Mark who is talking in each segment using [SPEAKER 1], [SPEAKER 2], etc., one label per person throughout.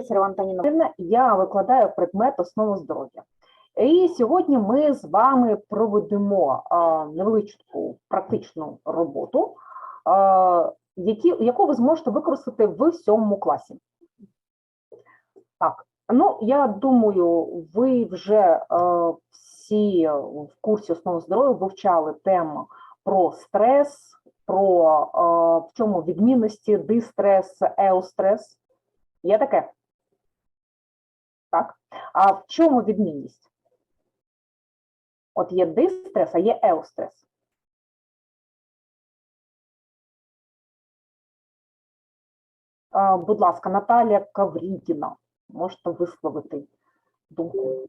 [SPEAKER 1] Антоніна Валеріївна, я викладаю предмет основи здоров'я. І сьогодні ми з вами проведемо невеличку практичну роботу, які, яку ви зможете використати в сьомому класі. Так, ну я думаю, ви вже всі в курсі основи здоров'я вивчали тему про стрес, про в чому відмінності дистрес, еустрес. Є таке? Так. А в чому відмінність? От є дистрес, а є еустрес. Будь ласка, Наталія Каврідіна, можете висловити думку.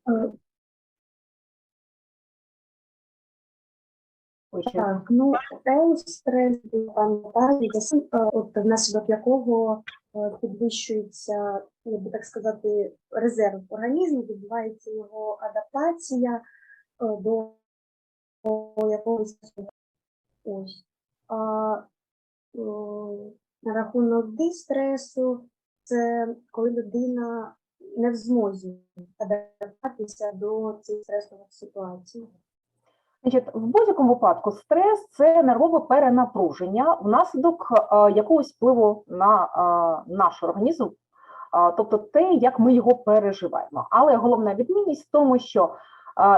[SPEAKER 2] Так, ну еустрес, пам'ятаю, от внаслідок якого е, підвищується, я би так сказати, резерв організму, відбувається його адаптація е, до якогось ось. А е, на рахунок дистресу, це коли людина не в змозі адаптуватися до цих стресових ситуацій.
[SPEAKER 1] В будь-якому випадку стрес це нервове перенапруження внаслідок е, якогось впливу на е, наш організм, е, тобто те, як ми його переживаємо. Але головна відмінність в тому, що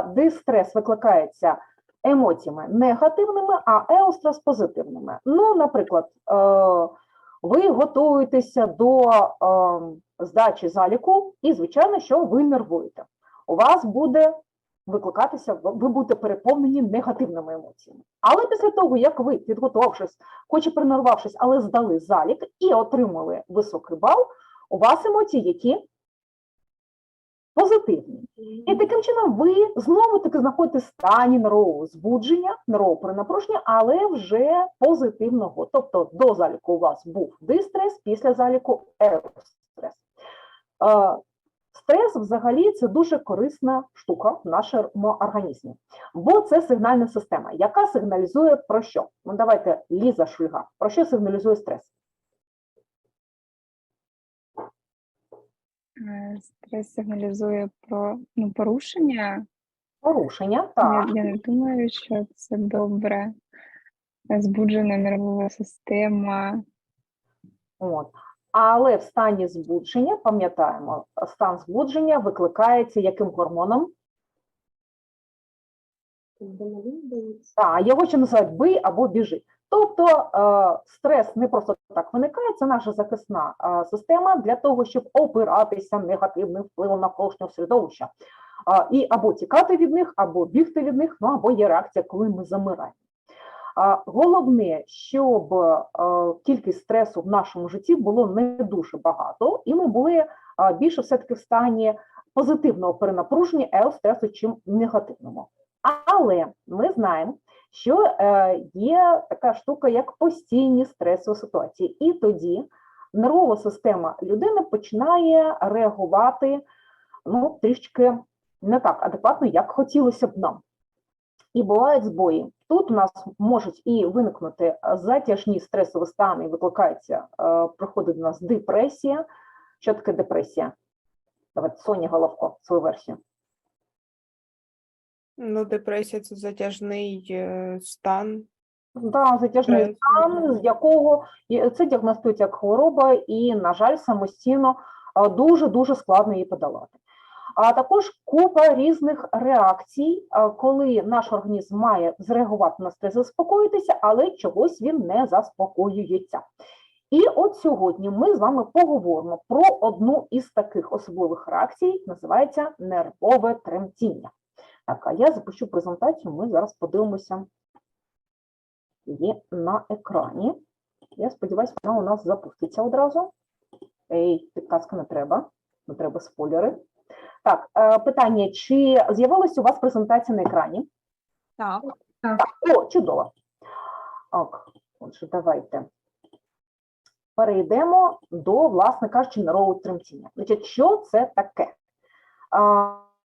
[SPEAKER 1] дистрес викликається емоціями негативними, а еострес позитивними. Ну, наприклад, ви готуєтеся до здачі заліку, і, звичайно, що ви нервуєте. У вас буде викликатися, ви будете переповнені негативними емоціями. Але після того, як ви, підготувавшись, хоч і тренувавшись, але здали залік і отримали високий бал, у вас емоції які позитивні. І таким чином ви знову таки знаходите стані нервового збудження, нервового перенапруження, але вже позитивного. Тобто до заліку у вас був дистрес, після заліку еустрес. Стрес взагалі це дуже корисна штука в нашому організмі, бо це сигнальна система, яка сигналізує про що? Ну давайте Ліза Шульга. Про що сигналізує стрес?
[SPEAKER 3] Е, Стрес сигналізує про ну, порушення.
[SPEAKER 1] Порушення, так.
[SPEAKER 3] Я, я не думаю, що це добре. Збуджена нервова система.
[SPEAKER 1] От. Але в стані збудження, пам'ятаємо, стан збудження викликається яким гормоном? Так, його ще називають бий або біжи. Тобто е, стрес не просто так виникає, це наша захисна е, система для того, щоб опиратися негативним впливом навколишнього середовища. Е, і або тікати від них, або бігти від них, ну або є реакція, коли ми замираємо. Головне, щоб е, кількість стресу в нашому житті було не дуже багато, і ми були е, більше все-таки в стані позитивного перенапруження еостресу, чим негативного. Але ми знаємо, що е, є така штука, як постійні стресові ситуації, і тоді нервова система людини починає реагувати ну, трішки не так адекватно, як хотілося б нам. І бувають збої. Тут у нас можуть і виникнути затяжні стресові стани, і викликається, е, приходить до нас депресія. Що таке депресія? Давайте Соня Головко, свою версію.
[SPEAKER 4] Ну, депресія це затяжний е, стан.
[SPEAKER 1] Да, затяжний стан, з якого це діагностується як хвороба, і, на жаль, самостійно дуже-дуже складно її подолати. А також купа різних реакцій, коли наш організм має зреагувати на стрес, заспокоїтися, але чогось він не заспокоюється. І от сьогодні ми з вами поговоримо про одну із таких особливих реакцій, називається нервове тремтіння. Так, а я запущу презентацію, ми зараз подивимося є на екрані. Я сподіваюся, вона у нас запуститься одразу. Ей, підказка не треба, не треба спойлери. Так, е, питання: чи з'явилася у вас презентація на екрані?
[SPEAKER 4] Так.
[SPEAKER 1] О, чудово. Так, отже, давайте перейдемо до, власне кажучи, тремтіння. Значить, що це таке? А,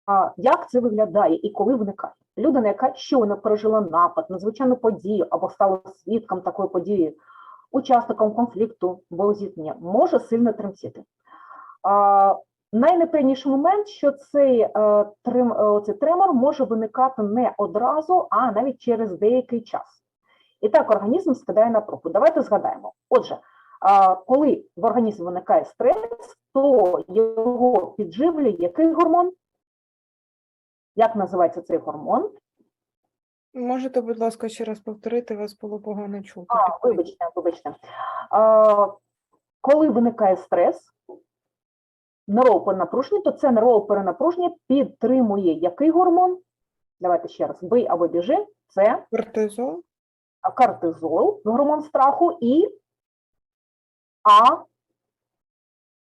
[SPEAKER 1] а, як це виглядає і коли виникає? Людина, яка щойно пережила напад, надзвичайну подію або стала свідком такої події, учасником конфлікту, боєзіткнення, може сильно тремтіти. Найнепевніший момент, що цей, е, е, оцей тремор може виникати не одразу, а навіть через деякий час. І так організм скидає напругу. Давайте згадаємо. Отже, а, коли в організмі виникає стрес, то його підживлює який гормон? Як називається цей гормон?
[SPEAKER 4] Можете, будь ласка, ще раз повторити, вас було погано чути.
[SPEAKER 1] А, вибачте, вибачте. Коли виникає стрес, нервове перенапруження, то це нервове перенапруження підтримує який гормон? Давайте ще раз. Бий або біжи. Це
[SPEAKER 4] Кортизол?
[SPEAKER 1] кортизол, гормон страху, і А,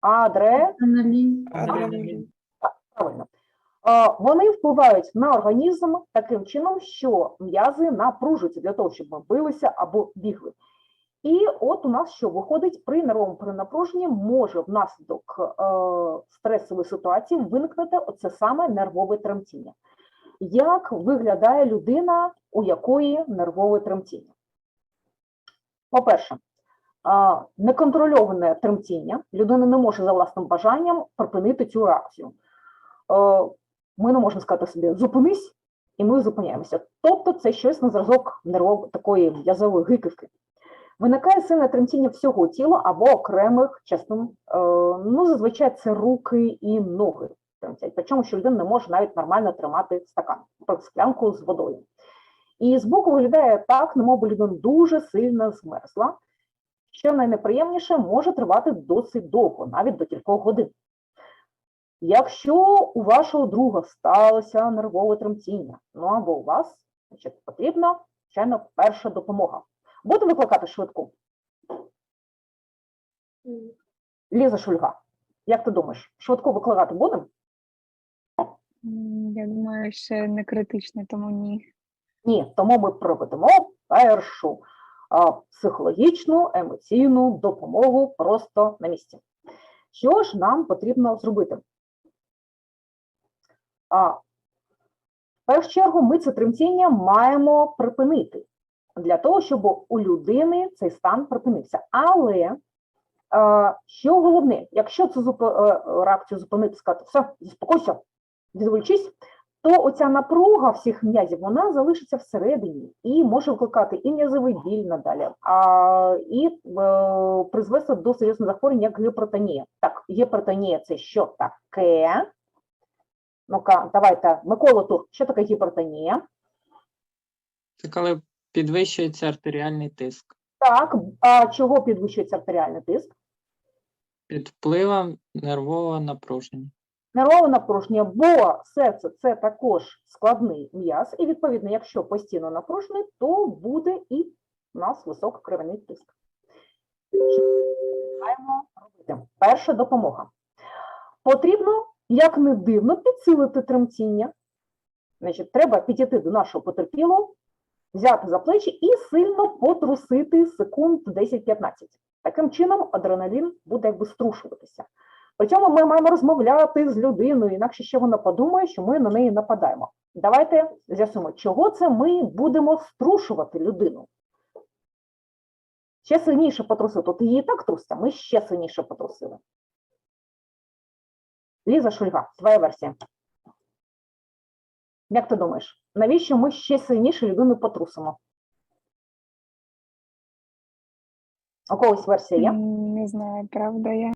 [SPEAKER 1] адре,
[SPEAKER 4] Адреналін.
[SPEAKER 1] правильно. Е, Вони впливають на організм таким чином, що м'язи напружуються для того, щоб ми билися або бігли. І от у нас що виходить при нервовому перенапруженні може внаслідок е, стресової ситуації виникнути оце саме нервове тремтіння. Як виглядає людина, у якої нервове тремтіння? По-перше, а, неконтрольоване тремтіння, людина не може за власним бажанням припинити цю реакцію. Е, Ми не можемо сказати собі зупинись, і ми зупиняємося. Тобто це щось на зразок нервової такої м'язової гиківки. Виникає сильне тремтіння всього тіла або окремих частин. Е, Ну, зазвичай це руки і ноги тремтять. Причому, що людина не може навіть нормально тримати стакан, склянку з водою. І збоку виглядає так, немов людина дуже сильно змерзла, що найнеприємніше може тривати досить довго, навіть до кількох годин. Якщо у вашого друга сталося нервове тремтіння, ну або у вас, значить, потрібна, звичайно, перша допомога. Будете викликати швидку? Ліза Шульга, як ти думаєш, швидку викликати будемо?
[SPEAKER 3] Я думаю, ще не критично, тому ні.
[SPEAKER 1] Ні, тому ми проведемо першу а, психологічну, емоційну допомогу просто на місці. Що ж нам потрібно зробити? А, в першу чергу ми це тремтіння маємо припинити для того, щоб у людини цей стан припинився. Але е, що головне, якщо цю е, реакцію зупинити, сказати, все, заспокойся, відволічись, то оця напруга всіх м'язів вона залишиться всередині і може викликати і м'язовий біль надалі, а, і е, призвести до серйозного захворювання, як гіпертонія. Так, гіпертонія це що таке? Ну-ка, давайте, Микола Тур, що таке гіпертонія?
[SPEAKER 5] Це коли підвищується артеріальний тиск
[SPEAKER 1] Так, а чого підвищується артеріальний тиск?
[SPEAKER 5] під впливом нервового напруження.
[SPEAKER 1] Нервове напруження, бо серце це також складний м'яз, і відповідно, якщо постійно напружений, то буде і у нас високий тиск. Робити? Перша допомога. Потрібно, як не дивно, підсилити тремтіння. Значить, треба підійти до нашого потерпілого, взяти за плечі і сильно потрусити секунд 10-15. Таким чином адреналін буде якби струшуватися. При цьому ми маємо розмовляти з людиною, інакше ще вона подумає, що ми на неї нападаємо. Давайте з'ясуємо, чого це ми будемо струшувати людину. Ще сильніше потрусити. От її так трусся, ми ще сильніше потрусили. Ліза Шульга, твоя версія. Як ти думаєш, навіщо ми ще сильніше людину потрусимо? У когось версія є?
[SPEAKER 3] Не знаю, правда я.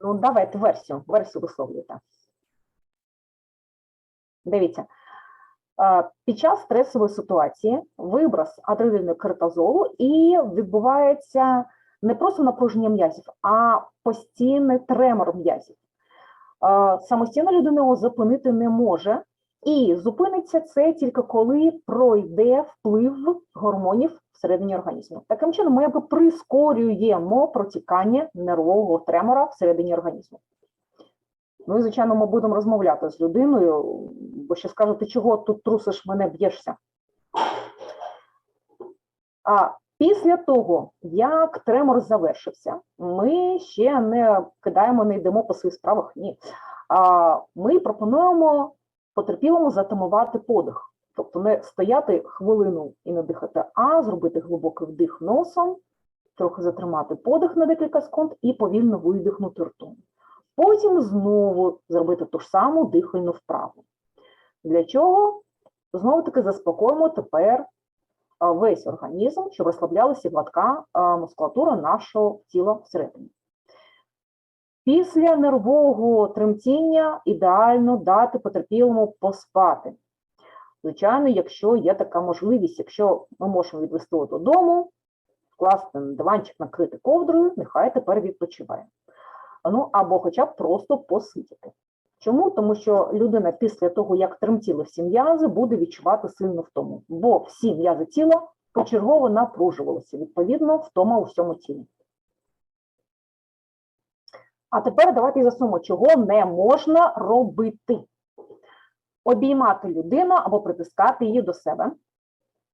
[SPEAKER 1] Ну, давайте версію, версію висловлюйте. Дивіться, під час стресової ситуації виброс адреналіну кортизолу і відбувається не просто напруження м'язів, а постійний тремор м'язів. Самостійно людина його зупинити не може, і зупиниться це тільки коли пройде вплив гормонів всередині організму. Таким чином, ми якби прискорюємо протікання нервового тремора всередині організму. Ну і, звичайно, ми будемо розмовляти з людиною, бо ще скаже, ти чого тут трусиш мене, б'єшся. А після того, як тремор завершився, ми ще не кидаємо, не йдемо по своїх справах. Ні. А ми пропонуємо потерпілому затамувати подих. Тобто не стояти хвилину і не дихати, а зробити глибокий вдих носом, трохи затримати подих на декілька секунд і повільно видихнути ртом. Потім знову зробити ту ж саму дихальну вправу. Для чого? Знову таки заспокоїмо тепер весь організм, щоб розслаблялася гладка мускулатура нашого тіла всередині. Після нервового тремтіння ідеально дати потерпілому поспати. Звичайно, якщо є така можливість, якщо ми можемо відвести його додому, вкласти на диванчик, накрити ковдрою, нехай тепер відпочиває. Ну або хоча б просто посидіти. Чому? Тому що людина після того, як тремтіли всі м'язи, буде відчувати сильну втому, бо всі м'язи тіла почергово напружувалися, відповідно, втома у всьому тілі. А тепер давайте з'ясуємо, чого не можна робити. Обіймати людину або притискати її до себе,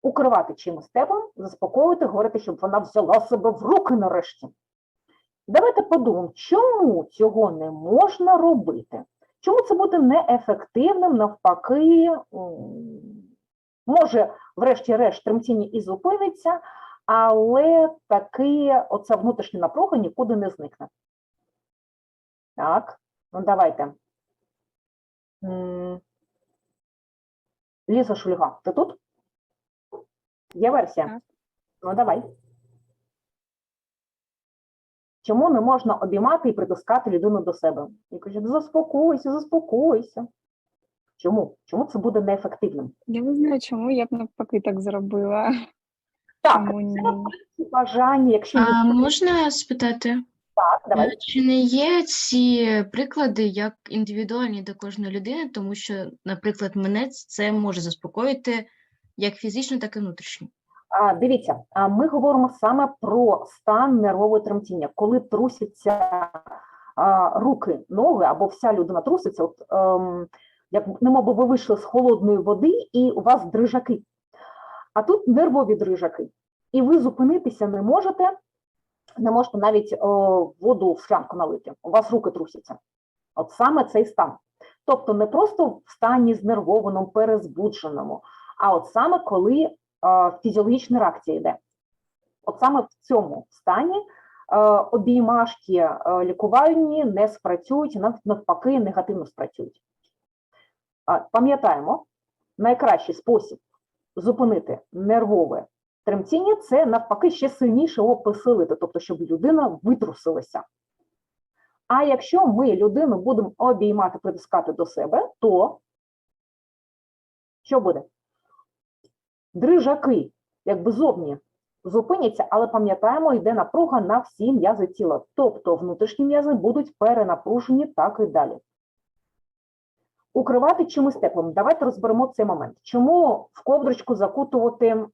[SPEAKER 1] укривати чимось теплим, заспокоювати, говорити, щоб вона взяла себе в руки нарешті. Давайте подумаємо, чому цього не можна робити? Чому це буде неефективним, навпаки, може, врешті-решт, тремтіння і зупиниться, але таки оця внутрішня напруга нікуди не зникне. Так, ну давайте. Ліза Шульга, ти тут? Є версія?
[SPEAKER 3] Так.
[SPEAKER 1] Ну, давай. Чому не можна обіймати і притискати людину до себе? І кажуть, заспокойся, заспокойся. Чому? Чому це буде неефективним?
[SPEAKER 3] Я не знаю, чому я б навпаки так зробила.
[SPEAKER 1] Так,
[SPEAKER 3] Чому ні?
[SPEAKER 1] це бажання, якщо
[SPEAKER 6] А можна спитати,
[SPEAKER 1] так, давай.
[SPEAKER 6] е, чи не є ці приклади як індивідуальні до кожної людини, тому що, наприклад, мене це може заспокоїти як фізично, так і внутрішньо.
[SPEAKER 1] А, дивіться, а ми говоримо саме про стан нервового тремтіння, коли трусяться а, руки, ноги, або вся людина труситься, от, ем, як немов ви вийшли з холодної води і у вас дрижаки. А тут нервові дрижаки. І ви зупинитися не можете, не можете навіть о, воду в склянку налити. У вас руки трусяться. От саме цей стан. Тобто не просто в стані знервованому, перезбудженому, а от саме коли е, фізіологічна реакція йде. От саме в цьому стані е, обіймашки е, лікувальні не спрацюють, нав- навпаки, негативно спрацюють. Пам'ятаємо, найкращий спосіб зупинити нервове тремтіння це навпаки ще сильніше посилити, тобто, щоб людина витрусилася. А якщо ми людину будемо обіймати, притискати до себе, то що буде? Дрижаки, якби зовні зупиняться, але пам'ятаємо, йде напруга на всі м'язи тіла. Тобто внутрішні м'язи будуть перенапружені так і далі. Укривати чимось теплим. Давайте розберемо цей момент. Чому в ковдрочку закутувати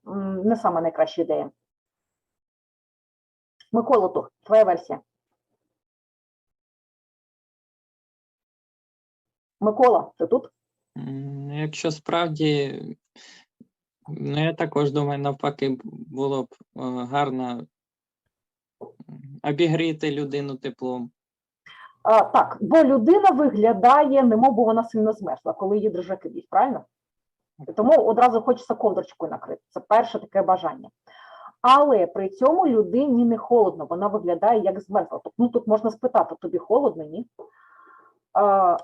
[SPEAKER 1] не саме найкраща ідея? Микола, то, твоя версія. Микола, ти тут?
[SPEAKER 5] Ну, Якщо справді, ну я також думаю, навпаки, було б е, гарно обігріти людину теплом.
[SPEAKER 1] А, так, бо людина виглядає, немов би вона сильно змерзла, коли її дрижаки б'ють, правильно? Тому одразу хочеться ковдрочкою накрити. Це перше таке бажання. Але при цьому людині не холодно, вона виглядає як змерзла. Тобто, ну, тут можна спитати, тобі холодно, ні? А,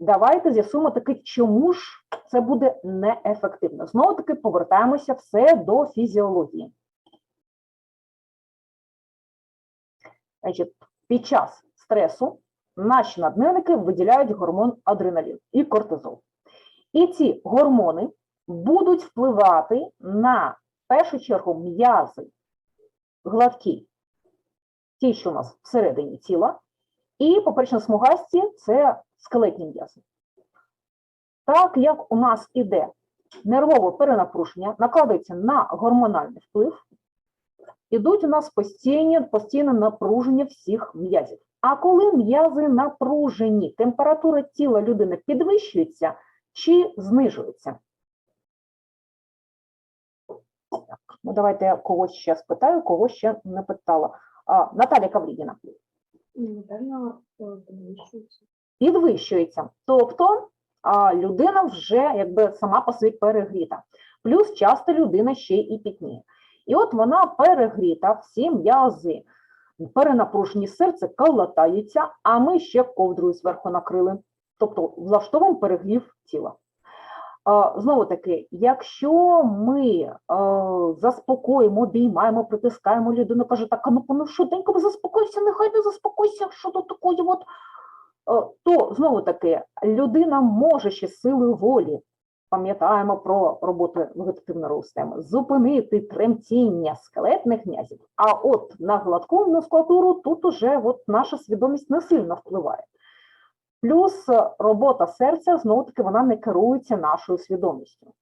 [SPEAKER 1] давайте з'ясуємо таки, чому ж це буде неефективно. Знову таки повертаємося все до фізіології. Значить, під час стресу наші наднирники виділяють гормон адреналін і кортизол. І ці гормони будуть впливати на в першу чергу м'язи гладкі, ті, що у нас всередині тіла, і поперечно смугасті це скелетні м'язи. Так як у нас іде нервове перенапруження, накладається на гормональний вплив, ідуть у нас постійні, постійне напруження всіх м'язів. А коли м'язи напружені, температура тіла людини підвищується чи знижується? Так, ну давайте я когось ще спитаю, кого ще не питала. А, Наталя Каврідіна.
[SPEAKER 2] Ну, Напевно, е, підвищується.
[SPEAKER 1] підвищується. Тобто а, людина вже якби сама по собі перегріта. Плюс часто людина ще і пітніє. І от вона перегріта, всі м'язи перенапруженість серце калатається, а ми ще ковдрою зверху накрили. Тобто влаштовуємо перегрів тіла. Знову таки, якщо ми заспокоїмо, обіймаємо, притискаємо людину, каже, так, ну, ну швиденько заспокойся, нехай не заспокойся, що тут такої от, то знову таки людина може ще силою волі, пам'ятаємо про роботу вегетативної системи, зупинити тремтіння скелетних м'язів. А от на гладку мускулатуру тут уже от наша свідомість не сильно впливає. Плюс робота серця, знову таки, вона не керується нашою свідомістю.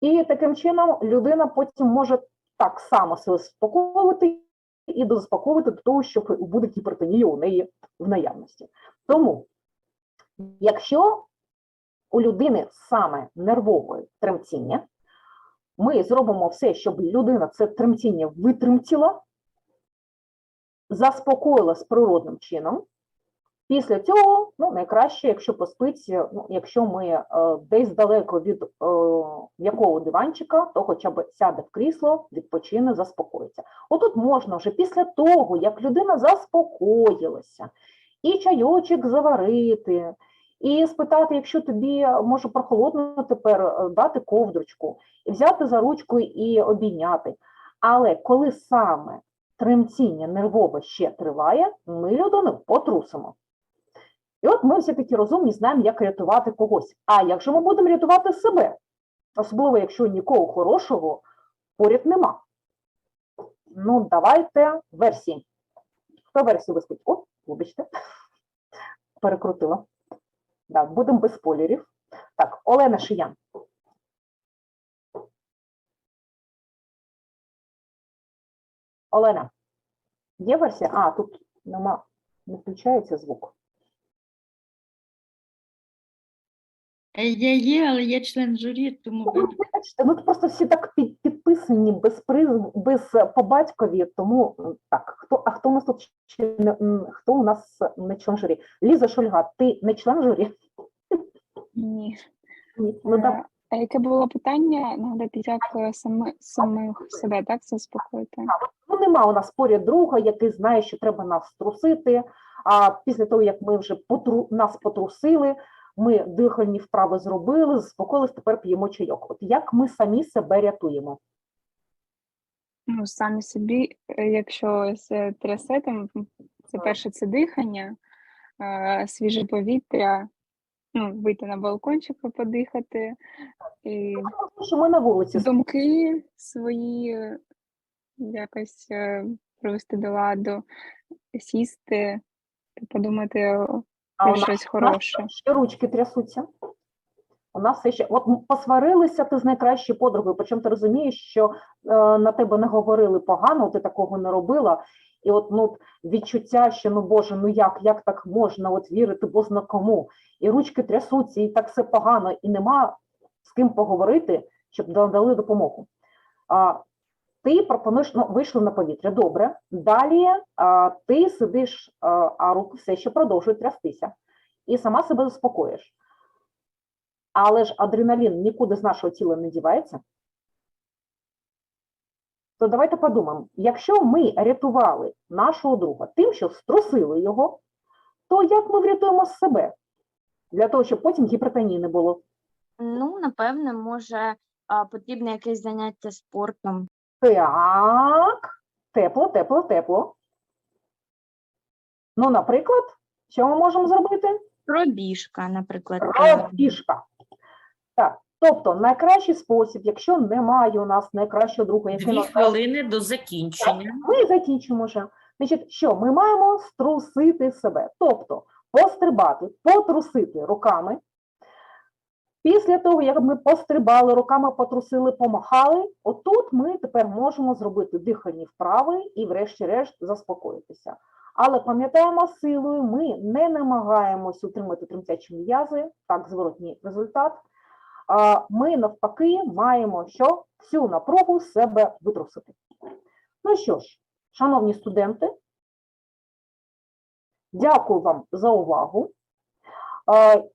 [SPEAKER 1] І таким чином людина потім може так само себе заспокоювати і дозаспокоювати до того, що буде гіпертонія у неї в наявності. Тому, якщо у людини саме нервове тремтіння, ми зробимо все, щоб людина це тремтіння витремтіла, заспокоїлась природним чином. Після цього, ну, найкраще, якщо поспить, е, ну, якщо ми е, десь далеко від е, якого диванчика, то хоча б сяде в крісло, відпочине, заспокоїться. Отут можна вже після того, як людина заспокоїлася, і чайочок заварити, і спитати, якщо тобі може прохолодно тепер е, дати ковдрочку, взяти за ручку і обійняти. Але коли саме тремтіння нервове ще триває, ми людину потрусимо. І от ми всі такі розумні, знаємо, як рятувати когось. А як же ми будемо рятувати себе? Особливо, якщо нікого хорошого поряд нема. Ну, давайте версії. Хто версію виспить? О, вибачте, перекрутила. Да, будемо без спойлерів. Так, Олена Шиян. Олена, є версія? А, тут нема, не включається звук.
[SPEAKER 7] Я є, але я член журі, тому ви-
[SPEAKER 1] Бачите, ну просто всі так під, підписані без призв, без е, по батькові, тому м, так, хто, а хто у нас тут ще не- м, хто у нас не член журі? Ліза Шульга, ти не член журі?
[SPEAKER 3] Ні.
[SPEAKER 1] Ні. Ну, да,
[SPEAKER 3] Е, А яке було питання? Нагадати, як е, саме самих себе так заспокоїти?
[SPEAKER 1] ну, нема у нас поряд друга, який знає, що треба нас трусити. А після того, як ми вже потру, нас потрусили, ми дихальні вправи зробили, заспокоїлись, тепер п'ємо чайок. От як ми самі себе рятуємо?
[SPEAKER 3] Ну, самі собі, е, якщо се трясе, там це перше це дихання, е, свіже повітря, ну, вийти на балкончик і подихати, і
[SPEAKER 1] Тому що ми на вулиці
[SPEAKER 3] думки свої е, якось е, привести до ладу, сісти, подумати
[SPEAKER 1] а у нас
[SPEAKER 3] щось
[SPEAKER 1] У нас
[SPEAKER 3] хороше.
[SPEAKER 1] ще ручки трясуться. У нас все ще. От посварилися ти з найкращою подругою, причому ти розумієш, що е, на тебе не говорили погано, ти такого не робила. І от ну, відчуття, що ну Боже, ну як, як так можна от вірити бозна кому? І ручки трясуться, і так все погано, і нема з ким поговорити, щоб надали допомогу. А, ти пропонуєш, ну, вийшли на повітря, добре. Далі а, ти сидиш, а, а руки все ще продовжують трястися і сама себе заспокоїш. Але ж адреналін нікуди з нашого тіла не дівається. То давайте подумаємо: якщо ми рятували нашого друга тим, що струсили його, то як ми врятуємо себе? Для того, щоб потім гіпертонії не було.
[SPEAKER 8] Ну, напевне, може, потрібне якесь заняття спортом.
[SPEAKER 1] Так, тепло, тепло, тепло. Ну, наприклад, що ми можемо зробити?
[SPEAKER 8] Пробіжка, наприклад.
[SPEAKER 1] Розбіжка. Так, тобто найкращий спосіб, якщо немає у нас найкращого друга, який
[SPEAKER 9] Дві
[SPEAKER 1] нас
[SPEAKER 9] хвилини до закінчення.
[SPEAKER 1] ми закінчимо вже. Значить, що ми маємо струсити себе, тобто пострибати, потрусити руками. Після того, як ми пострибали руками, потрусили, помахали, отут ми тепер можемо зробити дихальні вправи і, врешті-решт, заспокоїтися. Але пам'ятаємо, силою ми не намагаємось утримати тремтячі м'язи, так, зворотній результат. Ми навпаки маємо що всю напругу себе витрусити. Ну що ж, шановні студенти, дякую вам за увагу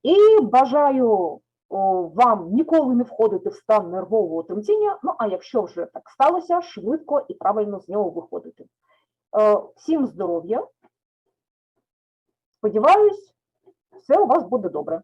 [SPEAKER 1] і бажаю вам ніколи не входити в стан нервового тремтіння. Ну а якщо вже так сталося, швидко і правильно з нього виходити. Е, Всім здоров'я. Сподіваюсь, все у вас буде добре.